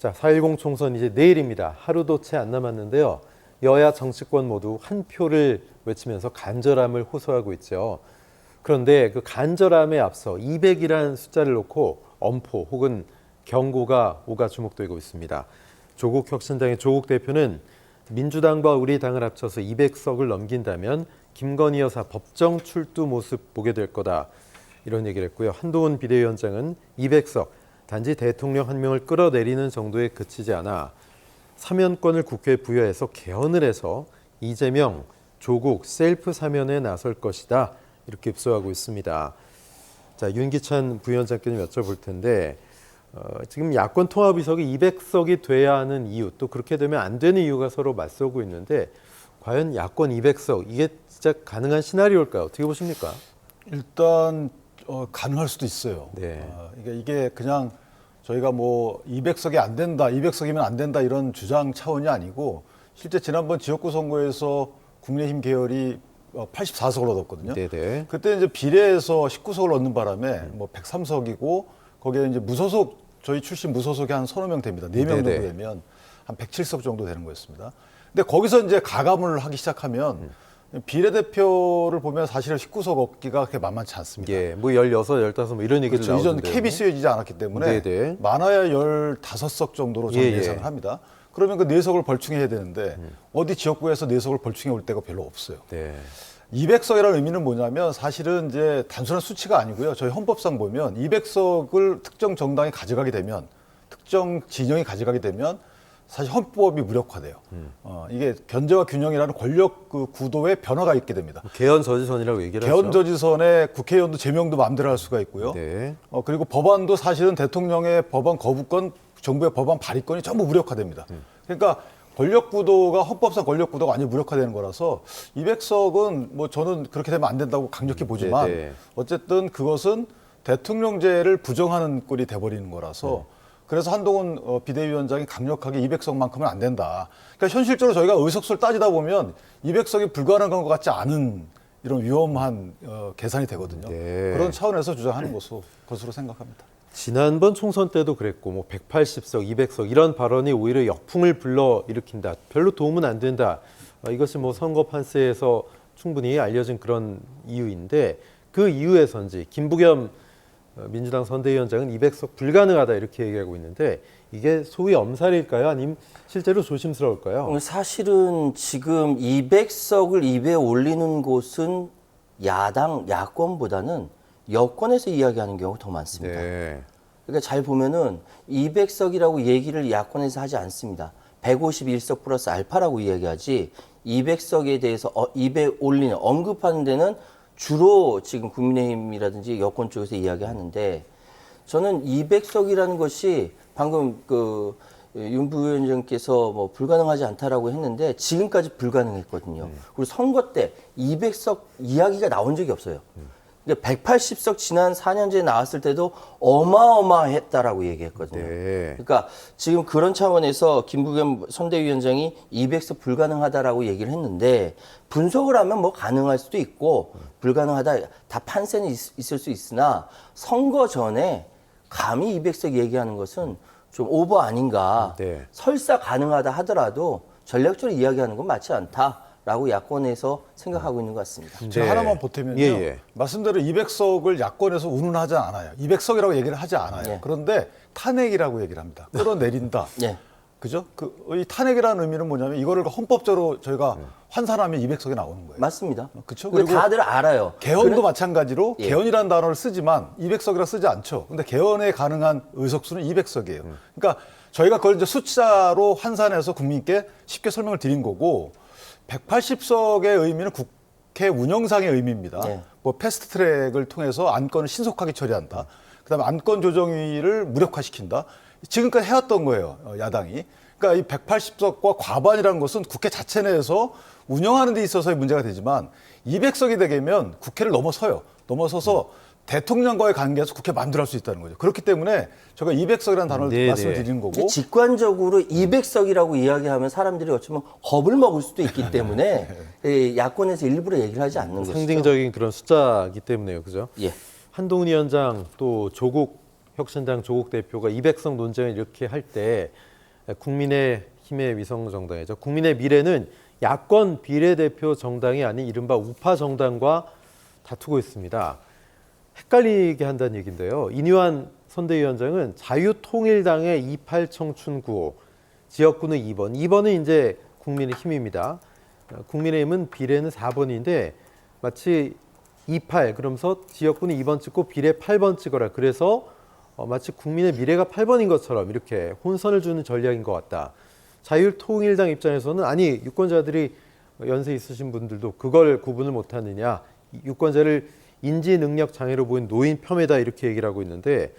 자, 4.10 총선 이제 내일입니다. 하루도 채 안 남았는데요. 여야 정치권 모두 한 표를 외치면서 간절함을 호소하고 있죠. 그런데 그 간절함에 앞서 200이라는 숫자를 놓고 엄포 혹은 경고가 오가 주목되고 있습니다. 조국 혁신당의 조국 대표는 민주당과 우리 당을 합쳐서 200석을 넘긴다면 김건희 여사 법정 출두 모습 보게 될 거다. 이런 얘기를 했고요. 한동훈 비대위원장은 200석 단지 대통령 한 명을 끌어내리는 정도에 그치지 않아 사면권을 국회에 부여해서 개헌을 해서 이재명, 조국 셀프 사면에 나설 것이다. 이렇게 입소하고 있습니다. 자, 윤기찬 부위원장께 좀 여쭤볼 텐데 어, 지금 야권 통합 의석이 200석이 돼야 하는 이유 또 그렇게 되면 안 되는 이유가 서로 맞서고 있는데 과연 야권 200석 이게 진짜 가능한 시나리오일까요? 어떻게 보십니까? 일단 어, 가능할 수도 있어요. 네. 어, 이게, 이게 그냥 저희가 뭐 200석이 안 된다, 200석이면 안 된다 이런 주장 차원이 아니고 실제 지난번 지역구 선거에서 국민의힘 계열이 84석을 얻었거든요. 네네. 그때 이제 비례에서 19석을 얻는 바람에 뭐 103석이고 거기에 이제 무소속 저희 출신 무소속이 한 서너 명 됩니다. 네 명 정도. 되면 한 107석 정도 되는 거였습니다. 근데 거기서 이제 가감을 하기 시작하면 비례대표를 보면 사실은 19석 얻기가 그렇게 만만치 않습니다. 예, 뭐 16, 15, 뭐 이런 얘기를 그렇죠. 이전. 캡이 쓰여지지 않았기 때문에 네네. 많아야 15석 정도로 저는 예, 예. 예상을 합니다. 그러면 그 4석을 벌충해야 되는데 어디 지역구에서 4석을 벌충해 올 데가 별로 없어요. 네. 200석이라는 의미는 뭐냐면 사실은 이제 단순한 수치가 아니고요. 저희 헌법상 보면 200석을 특정 정당이 가져가게 되면 특정 진영이 가져가게 되면 사실 헌법이 무력화돼요. 어, 이게 견제와 균형이라는 권력 그 구도의 변화가 있게 됩니다. 개헌 저지선이라고 얘기를 하죠. 개헌 저지선에 국회의원도 제명도 마음대로 할 수가 있고요. 네. 어, 그리고 법안도 사실은 대통령의 법안 거부권, 정부의 법안 발의권이 전부 무력화됩니다. 그러니까 권력 구도가 헌법상 권력 구도가 완전히 무력화되는 거라서 200석은 뭐 저는 그렇게 되면 안 된다고 강력히 보지만 네, 네. 어쨌든 그것은 대통령제를 부정하는 꼴이 돼버리는 거라서 그래서 한동훈 어, 비대위원장이 강력하게 200석만큼은 안 된다. 그러니까 현실적으로 저희가 의석수를 따지다 보면 200석이 불가능한 것 같지 않은 이런 위험한 어, 계산이 되거든요. 네. 그런 차원에서 주장하는 것으로, 것으로 생각합니다. 지난번 총선 때도 그랬고 뭐 180석, 200석 이런 발언이 오히려 역풍을 불러 일으킨다. 별로 도움은 안 된다. 어, 이것이 뭐 선거 판세에서 충분히 알려진 그런 이유인데 그 이유에선지 김부겸 어, 민주당 선대위원장은 200석 불가능하다 이렇게 얘기하고 있는데 이게 소위 엄살일까요? 아니면 실제로 조심스러울까요? 어, 사실은 지금 200석을 입에 올리는 곳은 야당, 야권보다는 여권에서 이야기하는 경우가 더 많습니다. 네. 그러니까 잘 보면은 200석이라고 얘기를 야권에서 하지 않습니다. 151석 플러스 알파라고 이야기하지 200석에 대해서 어, 입에 올리는 언급하는 데는 주로 지금 국민의힘이라든지 여권 쪽에서 이야기하는데 저는 200석이라는 것이 방금 그 윤 부위원장께서 뭐 불가능하지 않다라고 했는데 지금까지 불가능했거든요. 그리고 선거 때 200석 이야기가 나온 적이 없어요. 근데 180석 지난 4년째 나왔을 때도 어마어마했다라고 얘기했거든요. 네. 그러니까 지금 그런 차원에서 김부겸 선대위원장이 200석 불가능하다라고 얘기를 했는데 분석을 하면 뭐 가능할 수도 있고 불가능하다 다 판세는 있, 있을 수 있으나 선거 전에 감히 200석 얘기하는 것은 좀 오버 아닌가. 네. 설사 가능하다 하더라도 전략적으로 이야기하는 건 맞지 않다 라고 야권에서 생각하고 있는 것 같습니다. 제가 네. 하나만 보태면요. 예, 예. 말씀대로 200석을 야권에서 운운하지 않아요. 200석이라고 얘기를 하지 않아요. 예. 그런데 탄핵이라고 얘기를 합니다. 끌어내린다. 예. 그죠? 그, 이 탄핵이라는 의미는 뭐냐면 이거를 헌법적으로 저희가 환산하면 200석이 나오는 거예요. 맞습니다. 그쵸? 그리고 그리고 다들 알아요. 개헌도 그래- 마찬가지로 예. 개헌이라는 단어를 쓰지만 200석이라 쓰지 않죠. 근데 개헌에 가능한 의석수는 200석이에요. 그러니까 저희가 그걸 이제 숫자로 환산해서 국민께 쉽게 설명을 드린 거고 180석의 의미는 국회 운영상의 의미입니다. 네. 뭐 패스트 트랙을 통해서 안건을 신속하게 처리한다. 그다음에 안건 조정위를 무력화시킨다. 지금까지 해왔던 거예요. 어, 야당이. 그러니까 이 180석과 과반이라는 것은 국회 자체 내에서 운영하는 데 있어서의 문제가 되지만 200석이 되면 국회를 넘어서요. 넘어서서 대통령과의 관계에서 국회 마음대로 할 수 있다는 거죠. 그렇기 때문에 제가 200석이라는 단어를 네, 말씀을 네. 드리는 이제 거고 직관적으로 200석이라고 이야기하면 사람들이 어쩌면 겁을 먹을 수도 있기 때문에 이 야권에서 일부러 얘기를 하지 않는 것이죠. 상징적인 그런 숫자이기 때문에요. 그죠? 예. 한동훈 위원장 또 조국 혁신당 조국 대표가 200석 논쟁을 이렇게 할 때 국민의 힘의 위성 정당이죠. 국민의 미래는 야권 비례대표 정당이 아닌 이른바 우파 정당과 다투고 있습니다. 헷갈리게 한다는 얘기인데요. 이뉴한 선대위원장은 자유통일당의 28 청춘 구호, 지역구는 2번, 2번은 이제 국민의 힘입니다. 어, 국민의힘은 비례는 4번인데 마치 28 그러면서 지역구는 2번 찍고 비례 8번 찍어라. 그래서 어, 마치 국민의 미래가 8번인 것처럼 이렇게 혼선을 주는 전략인 것 같다. 자유통일당 입장에서는 아니 유권자들이 연세 있으신 분들도 그걸 구분을 못하느냐 유권자를 인지 능력 장애로 보인 노인 폄훼다 이렇게 얘기를 하고 있는데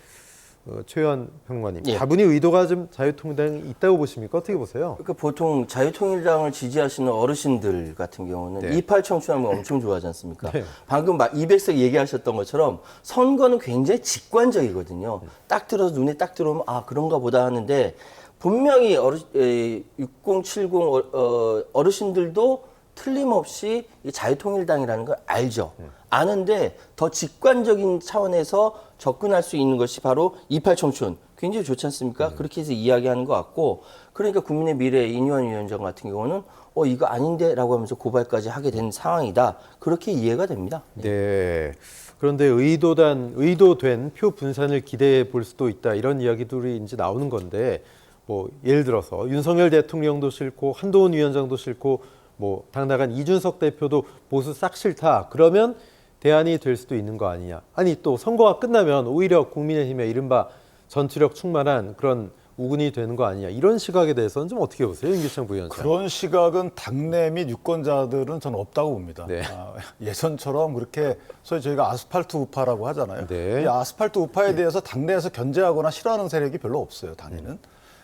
어, 최현 평론가님 예. 다분히 의도가 좀 자유통일당에 있다고 보십니까 어떻게 보세요? 그러니까 보통 자유통일당을 지지하시는 어르신들 같은 경우는 네. 이팔 청춘하면 엄청 좋아하지 않습니까? 네. 방금 막 200석 얘기하셨던 것처럼 선거는 굉장히 직관적이거든요. 딱 들어서 눈에 딱 들어오면 아 그런가 보다 하는데 분명히 어르, 에, 6070 어, 어, 어르신들도 틀림없이 이 자유통일당이라는 걸 알죠. 아는데 더 직관적인 차원에서 접근할 수 있는 것이 바로 이팔 청춘. 굉장히 좋지 않습니까? 그렇게 해서 이야기하는 것 같고, 그러니까 국민의 미래 이뉴한 위원장 같은 경우는 어 이거 아닌데 라고 하면서 고발까지 하게 된 상황이다. 그렇게 이해가 됩니다. 네. 그런데 의도단 의도된 표 분산을 기대해 볼 수도 있다 이런 이야기들이 이제 나오는 건데 뭐 예를 들어서 윤석열 대통령도 싫고 한동훈 위원장도 싫고 뭐 당나간 이준석 대표도 보수 싹 싫다 그러면 대안이 될 수도 있는 거 아니냐 아니 또 선거가 끝나면 오히려 국민의힘의 이른바 전투력 충만한 그런 우군이 되는 거 아니냐 이런 시각에 대해서는 좀 어떻게 보세요 임기창 부위원장 그런 시각은 당내 및 유권자들은 저는 없다고 봅니다. 네. 아, 예전처럼 그렇게 소위 저희가 아스팔트 우파라고 하잖아요. 네. 이 아스팔트 우파에 대해서 당내에서 견제하거나 싫어하는 세력이 별로 없어요. 당에는.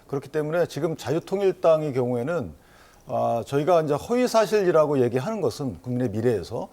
그렇기 때문에 지금 자유통일당의 경우에는 아, 저희가 이제 허위 사실이라고 얘기하는 것은 국민의 미래에서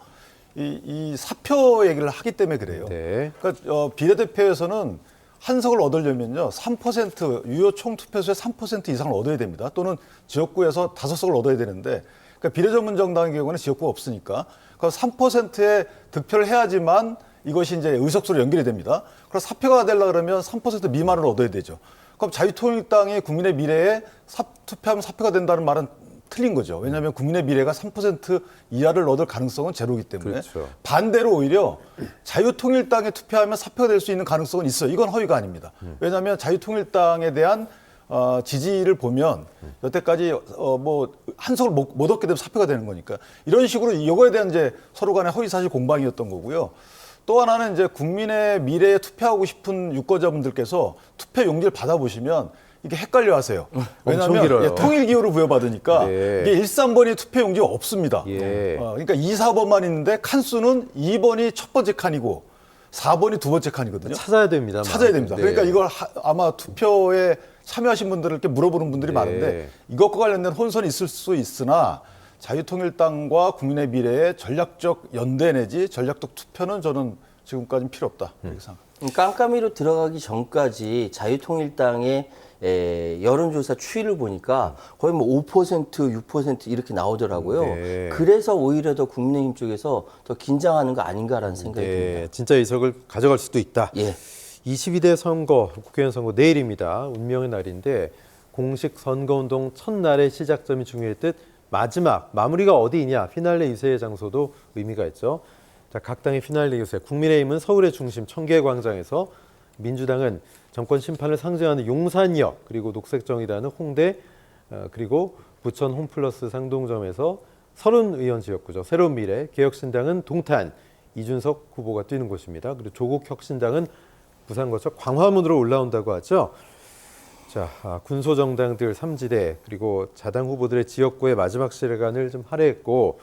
이, 이 사표 얘기를 하기 때문에 그래요. 네. 그러니까 어, 비례대표에서는 한 석을 얻으려면요, 3% 유효 총 투표수의 3% 이상을 얻어야 됩니다. 또는 지역구에서 다섯 석을 얻어야 되는데, 그러니까 비례전문 정당의 경우는 지역구가 없으니까, 그 3%의 득표를 해야지만 이것이 이제 의석수로 연결이 됩니다. 그래서 사표가 되려 그러면 3% 미만을 얻어야 되죠. 그럼 자유통일당이 국민의 미래에 사, 투표하면 사표가 된다는 말은 틀린 거죠. 왜냐하면 국민의 미래가 3% 이하를 얻을 가능성은 제로이기 때문에 그렇죠. 반대로 오히려 자유통일당에 투표하면 사표가 될 수 있는 가능성은 있어요. 이건 허위가 아닙니다. 왜냐하면 자유통일당에 대한 어, 지지를 보면 여태까지 어, 뭐 한석을 못, 못 얻게 되면 사표가 되는 거니까 이런 식으로 이거에 대한 이제 서로 간의 허위 사실 공방이었던 거고요. 또 하나는 이제 국민의 미래에 투표하고 싶은 유권자분들께서 투표 용지를 받아보시면 이게 헷갈려 하세요. 왜냐하면 길어요. 예, 통일 기호를 부여받으니까 네. 이게 1, 3번이 투표 용지가 없습니다. 예. 어, 그러니까 2, 4번만 있는데 칸수는 2번이 첫 번째 칸이고 4번이 두 번째 칸이거든요. 찾아야 됩니다. 찾아야 됩니다. 네. 그러니까 이걸 하- 아마 투표에 참여하신 분들께 물어보는 분들이 네. 많은데 이것과 관련된 혼선이 있을 수 있으나 자유통일당과 국민의 미래의 전략적 연대 내지 전략적 투표는 저는 지금까지는 필요 없다 이렇게 생각합니다. 음, 깜깜이로 들어가기 전까지 자유통일당의 에, 여론조사 추이를 보니까 거의 뭐 5%, 6% 이렇게 나오더라고요. 네. 그래서 오히려 더 국민의힘 쪽에서 더 긴장하는 거 아닌가라는 생각이 듭니다. 네, 진짜 이석을 가져갈 수도 있다. 예. 22대 선거, 국회의원 선거 내일입니다. 운명의 날인데 공식 선거운동 첫날의 시작점이 중요했듯 마지막 마무리가 어디이냐 피날레 유세의 장소도 의미가 있죠. 자, 각 당의 피날레 유세. 국민의힘은 서울의 중심 청계광장에서 민주당은 정권 심판을 상징하는 용산역 그리고 녹색정의당은 홍대 어, 그리고 부천 홈플러스 상동점에서 서른 의원 지역구죠. 새로운 미래 개혁신당은 동탄 이준석 후보가 뛰는 곳입니다. 그리고 조국혁신당은 부산 거쳐 광화문으로 올라온다고 하죠. 자, 아, 군소 정당들 삼지대 그리고 자당 후보들의 지역구의 마지막 시간을 좀 할애했고